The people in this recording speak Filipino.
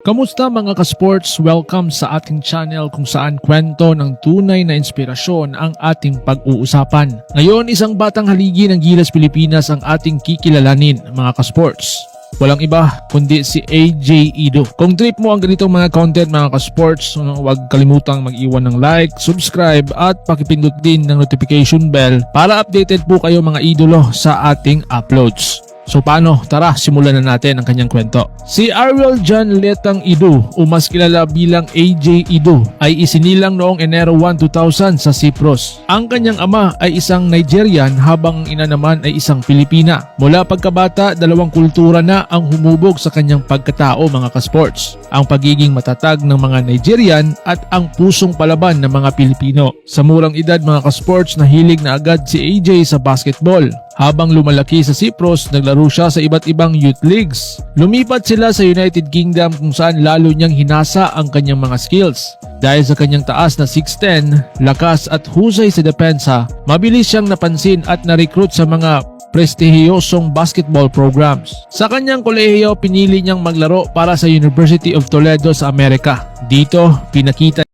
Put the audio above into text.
Kamusta mga ka-sports? Welcome sa ating channel kung saan kwento ng tunay na inspirasyon ang ating pag-uusapan. Ngayon, isang batang haligi ng Gilas Pilipinas ang ating kikilalanin mga ka-sports. Walang iba kundi si AJ Ido. Kung trip mo ang ganitong mga content mga ka-sports, huwag kalimutang mag-iwan ng like, subscribe at pakipindot din ng notification bell para updated po kayo mga idolo sa ating uploads. So paano? Tara, simulan na natin ang kanyang kwento. Si Ariel John Letang Idu, o mas kilala bilang AJ Idu, ay isinilang noong Enero 1, 2000 sa Cyprus. Ang kanyang ama ay isang Nigerian habang ang ina naman ay isang Pilipina. Mula pagkabata, dalawang kultura na ang humubog sa kanyang pagkatao mga kasports. Ang pagiging matatag ng mga Nigerian at ang pusong palaban ng mga Pilipino. Sa murang edad mga kasports, nahilig na agad si AJ sa basketball. Habang lumalaki sa Cyprus, naglaro siya sa iba't ibang youth leagues. Lumipat sila sa United Kingdom kung saan lalo niyang hinasa ang kanyang mga skills. Dahil sa kanyang taas na 6'10, lakas at husay sa depensa, mabilis siyang napansin at na-recruit sa mga prestihiyosong basketball programs. Sa kanyang kolehiyo, pinili niyang maglaro para sa University of Toledo sa Amerika. Dito, pinakita